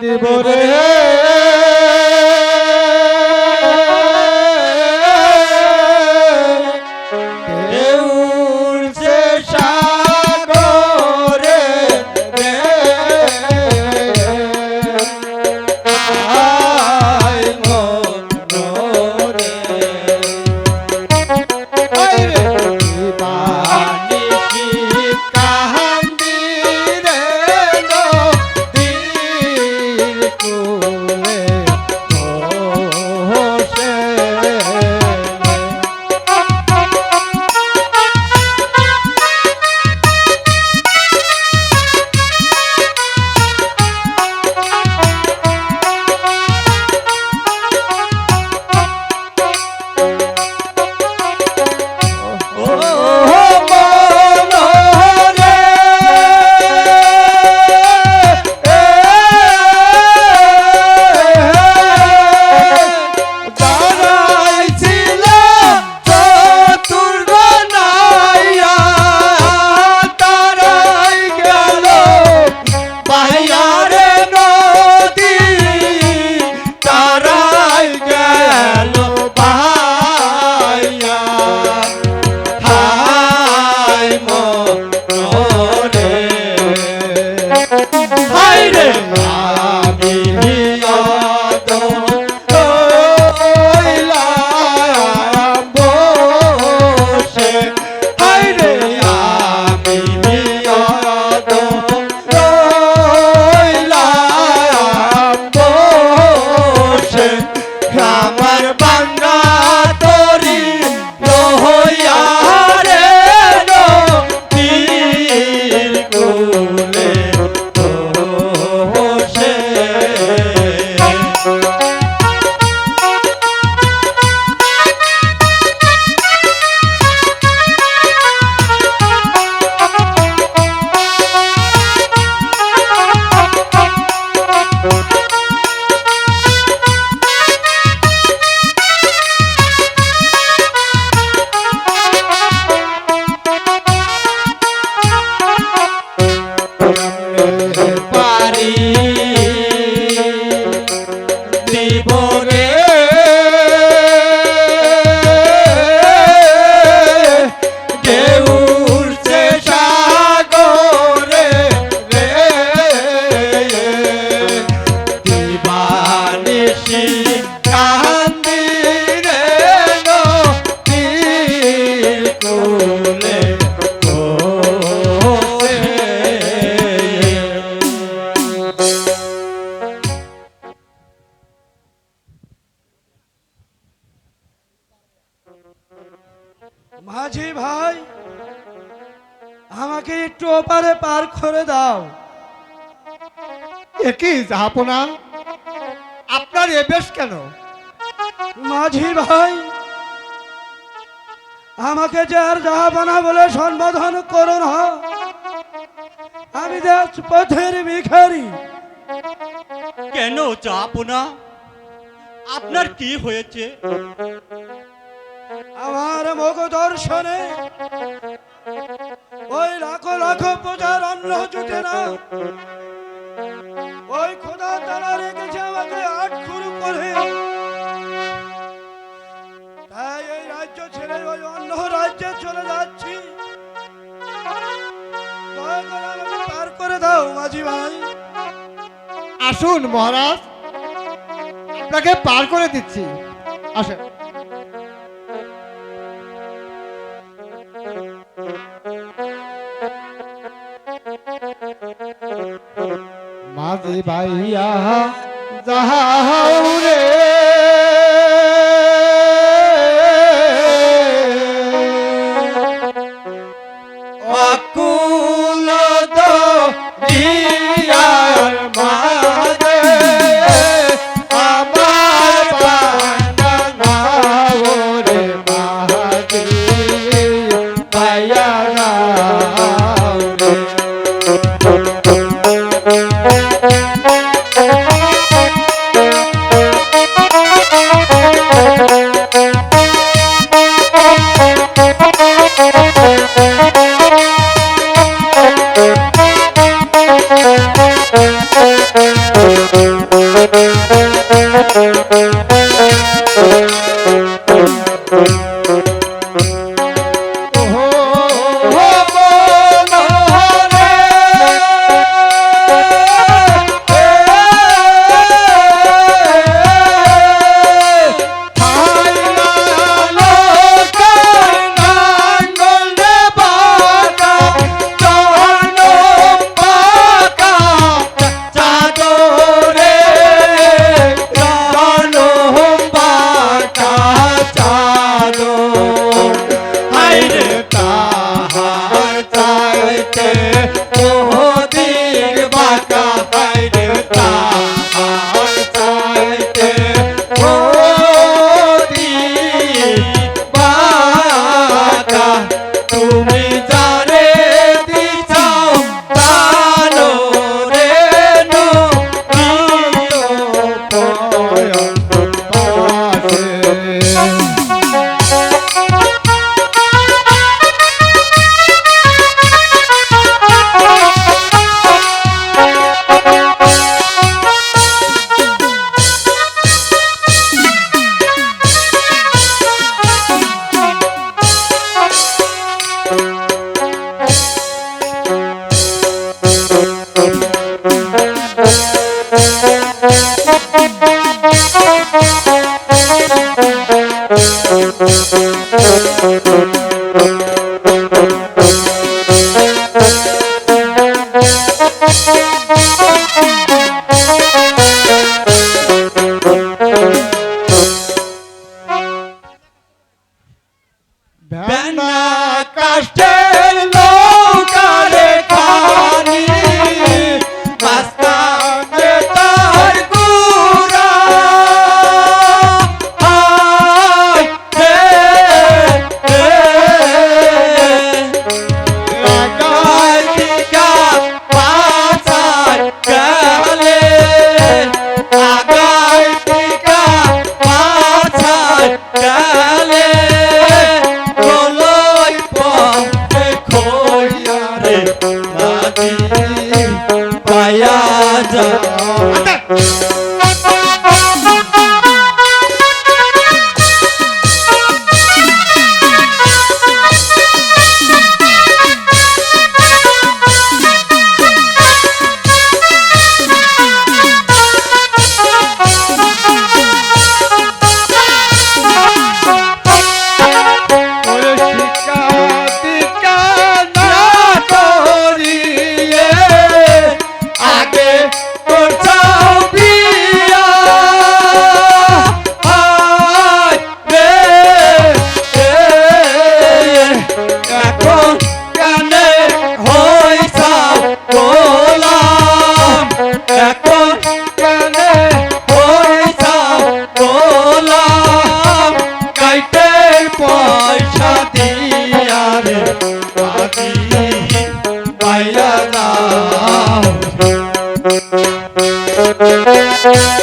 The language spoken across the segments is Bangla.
দিব রে। একই জাহাপনা আপনার এ বেশ কেন? মাঝি ভাই আমাকে যে আর জাহাপানা বলে সম্বোধন করো না। আমি দেশ পথের ভিখারি। কেন চাপনা আপনার কি হয়েছে? আমার মুখ দর্শনে ওই লাখো লাখো প্রজার অন্ন জুটে না। ওই খোদা তারা রেখেছে আমাকে আট খুরু করে তাই এই রাজ্য ছেড়ে ওই অন্য রাজ্যে চলে যাচ্ছি। পার করে দাও, মাঝি ভাই। আসুন মহারাজ, আপনাকে পার করে দিচ্ছি। আসেন। মাঝি ভাইয়া Música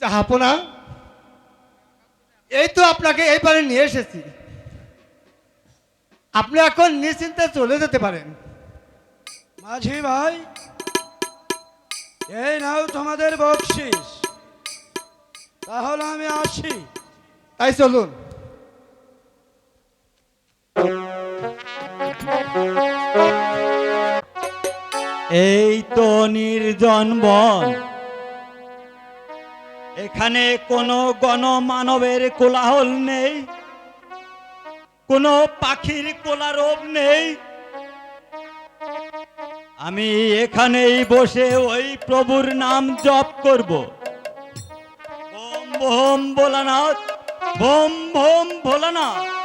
জাহাপনা এই তো আপনাকে এইবারে নিয়ে এসেছি। আপনি এখন নিশ্চিন্তে চলে যেতে পারেন। মাঝি ভাই এই নাও তোমাদের বকশিস। তাহলে আমি আসি। তাই চলুন। এই তো নির্জন বন। এখানে কোনো গণমানবের কোলাহল নেই, কোনো পাখির কোলারোপ নেই। আমি এখানেই বসে ওই প্রভুর নাম জপ করব। বোম ভোম ভোলানাথ, বোম ভোম ভোলানাথ।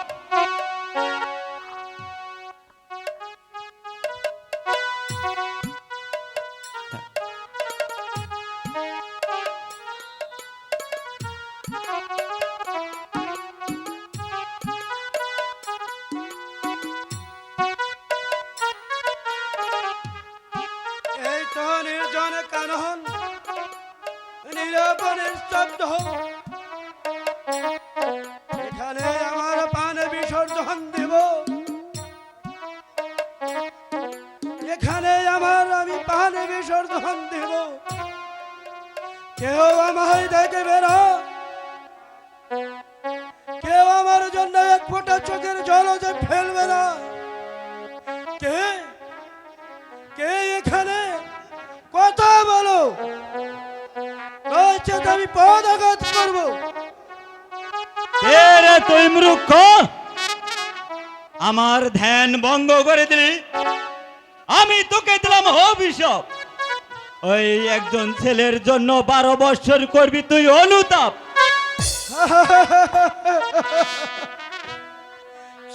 কেউ আমায় দেখবে না কেউ আমার জন্য এক ফোঁটা চোখের জল যে ফেলবে না। কে? কে এখানে? কথা বলো। নয়তো আমি পদাঘাত করব। কে তুই মূর্খ? আমার ধ্যান ভঙ্গ করে দিলি। আমি তোকে দিলাম অভিশাপ। ওই একজন ছেলের জন্য বারো বছর করবি তুই অনুতাপ।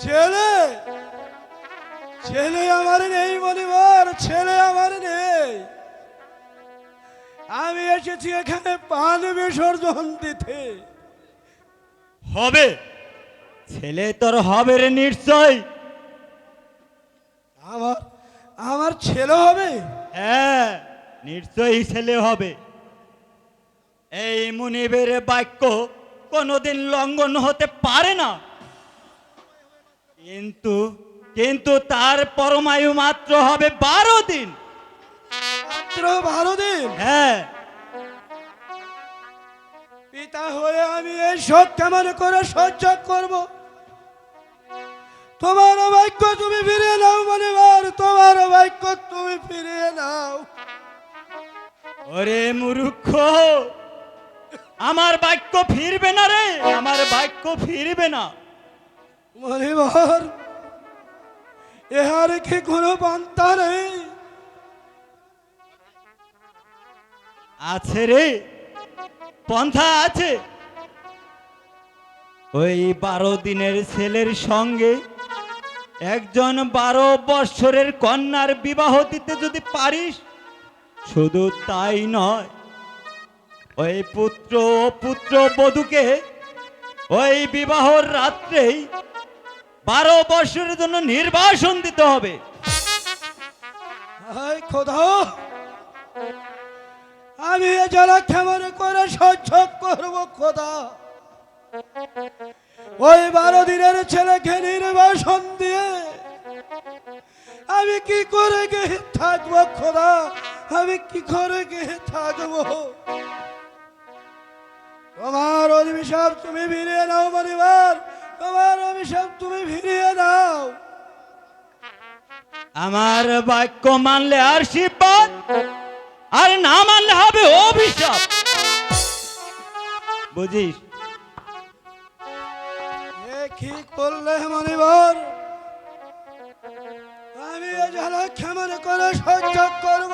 ছেলে ছেলে আমার নেই মনিবার ছেলে আমার নেই। আমি এসেছি এখানে পান বিসর্জন দিতে। হবে। ছেলে তোর হবে রে নিশ্চয়। আমার আমার ছেলে হবে? হ্যাঁ। নিশ্চয়ই ছেলে হবে। এই মুনিবের বাক্য কোনোদিন লঙ্ঘন হতে পারে না। কিন্তু কিন্তু তার পরমায়ু মাত্র হবে বারো দিন। মাত্র বারো দিন? হ্যাঁ। পিতা হয়ে আমি এই সব কেমন করে সহ্য করব? তোমার বাক্য তুমি ফিরিয়ে নাও মনিবার তোমার বাক্য তুমি ফিরিয়ে নাও। ওরে মূর্খ আমার বাক্য ফিরবে না রে আমার বাক্য ফিরবে না। মনিবার এহার কি কোনো পান্তা নেই? আছে রে পন্থা আছে। ওই বারো দিনের ছেলের সঙ্গে একজন বারো বৎসরের কন্যার বিবাহ দিতে যদি পারিস শুধু তাই নয়, ওই পুত্র ও পুত্র বধূকে ওই বিবাহর রাত্রেই বারো বছরের জন্য নির্বাসন দিতে হবে। আমি এ জ্বালা কেমন করে সহ্য করব খোদা। ওই বারো দিনের ছেলেকে নির্বাসন দিয়ে আমি কি করে থাকব খোদা? আমি কি করে গে থাকব? তোমার অভিশাপ তুমি ফিরিয়ে নাও পরিবার। তোমার অভিশাপ তুমি ফিরিয়ে নাও। আমার বাক্য মানলে আশীর্বাদ আর না মানলে হবে অভিশাপ। বুঝিস? কি করলে মনিবর? এ করে সহ্য করব।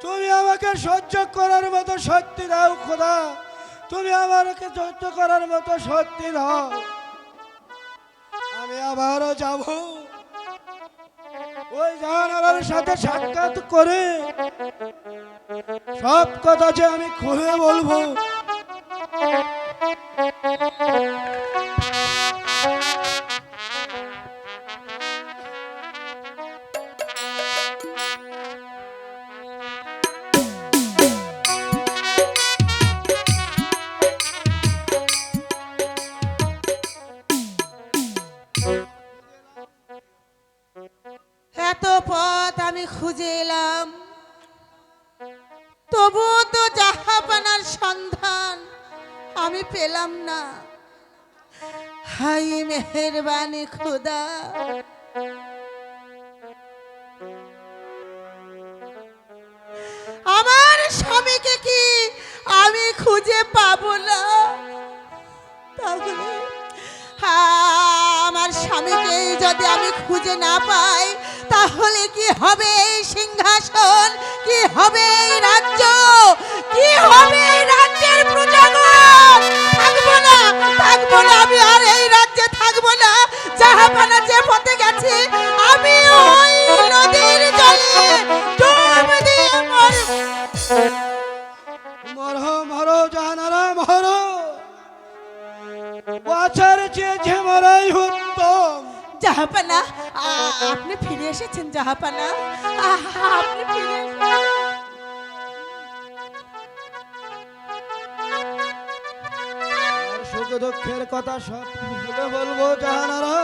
তুমি আমাকে সহ্য করার মতো শক্তি দাও, খোদা। তুমি আমাকে সহ্য করার মতো শক্তি দাও। আমি আবারও যাব। ওই জাহানার সাথে সাক্ষাৎ করে সব কথা যে আমি খুলে বলব। খুঁজে এলাম তবুও তো জাহাপানার সন্ধান আমি পেলাম না। হাই মেহেরবানি খুদা। আমার স্বামীকে কি আমি খুঁজে পাবো না? তাহলে আমার স্বামীকে যদি আমি খুঁজে না পাই তাহলে কি হবে এই সিংহাসন? কি হবে এই রাজ্য? কি হবে এই রাজ্যের প্রজাগণ? থাকব না থাকব না, আমি আর জাহাপানা? আপনি ফিরে এসেছেন জাহাপানা? আপনি ফিরে সুখ দুঃখের কথা সব ভুলে বলব জাহানারা।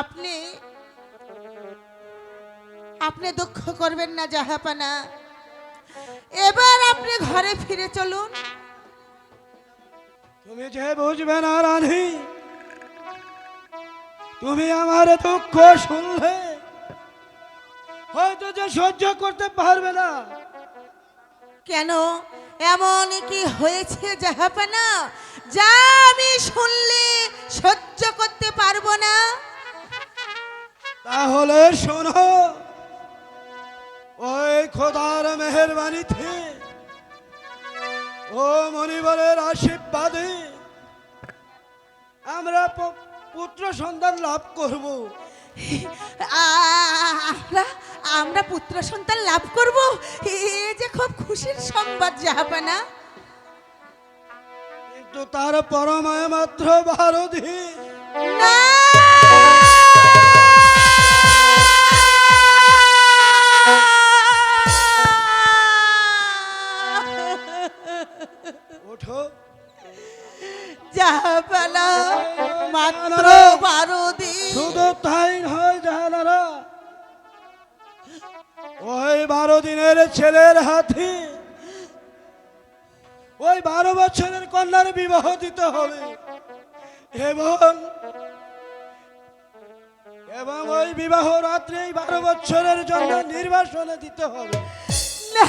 আপনি আপনি দুঃখ করবেন না জাহাপানা। এবার আপনি ঘরে ফিরে চলুন। তুমি যে বুঝবে না রানী তুমি আমার দুঃখ শুনলে হয়তো যে সহ্য করতে পারবে না। কেন? এমন কি হয়েছে জাহাপানা যা আমি শুনলে সহ্য করতে পারব না। তাহলে শোনো ওই খোদার মেহরবানিতে ও মনিবরের আশীর্বাদে আমরা পুত্র সন্তান লাভ করব। আমরা আমরা পুত্র সন্তান লাভ করব? এ যে খুব খুশির সংবাদ জাহাপানা। কিন্তু তার পরমায় মাত্র দিন। না! ওঠো। জাহাপানা মাত্র বারো দিন। শুধু তাই নয় জাহানারা ওই বারো দিনের ছেলের হাতে ওই বারো বছরের কন্যার বিবাহ দিতে হবে। এবং এবং ওই বিবাহ রাত্রে বারো বছরের জন্য নির্বাসনে দিতে হবে। না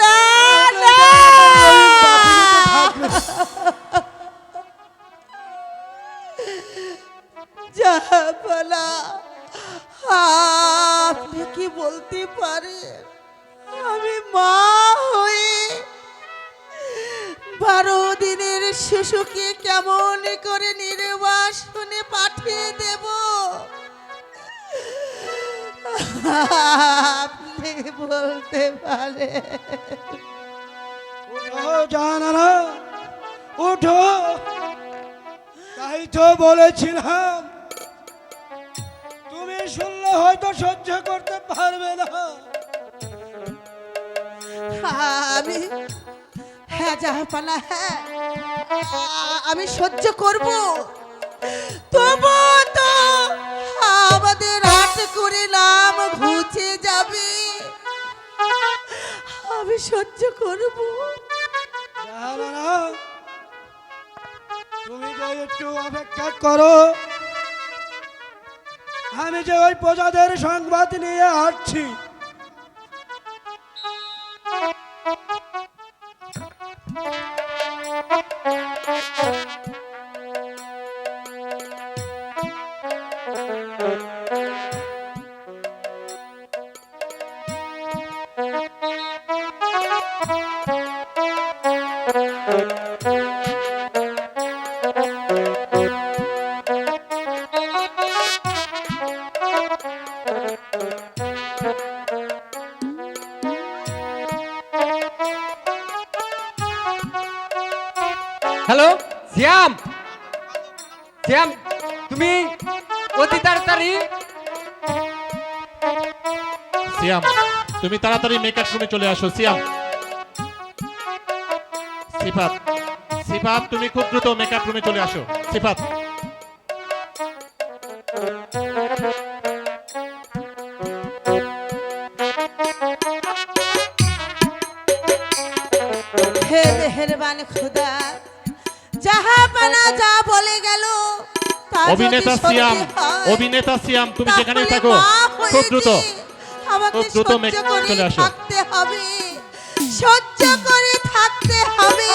না না। জাহাপানা আপনি কি বলতে পারেন? আমি মা হয়ে বারো দিনের শিশুকে কেমন করে নির্বাসনে পাঠিয়ে দেব? আপনি বলতে পারেন। উঠো জানারা উঠো তাই তো বলেছিলাম তুমি শুনলে হয়তো সহ্য করতে পারবে না। আমি হ্যাঁ জাহাপানা হ্যাঁ আমি সহ্য করব। তবু তো আমাদের রাত করে নাম ঘুচে যাবে। আমি সহ্য করব। তুমি যে একটু অপেক্ষা করো আমি যে ওই প্রজাদের সংবাদ নিয়ে আসছি হ্যালো শ্যাম। শ্যাম তুমি অতি তাড়াতাড়ি সিয়াম তুমি তাড়াতাড়ি মেকআপ রুমে চলে আসো সিয়াম সিফাত সিফাত তুমি খুব দ্রুত মেকআপ রুমে চলে আসো সিফাত। খুদা অভিনেতা সিয়াম অভিনেতা সিয়াম তুমি যেখানে থাকো খুব দ্রুত খুব দ্রুত চলে আসো। হবে সহ্য করে থাকতে হবে।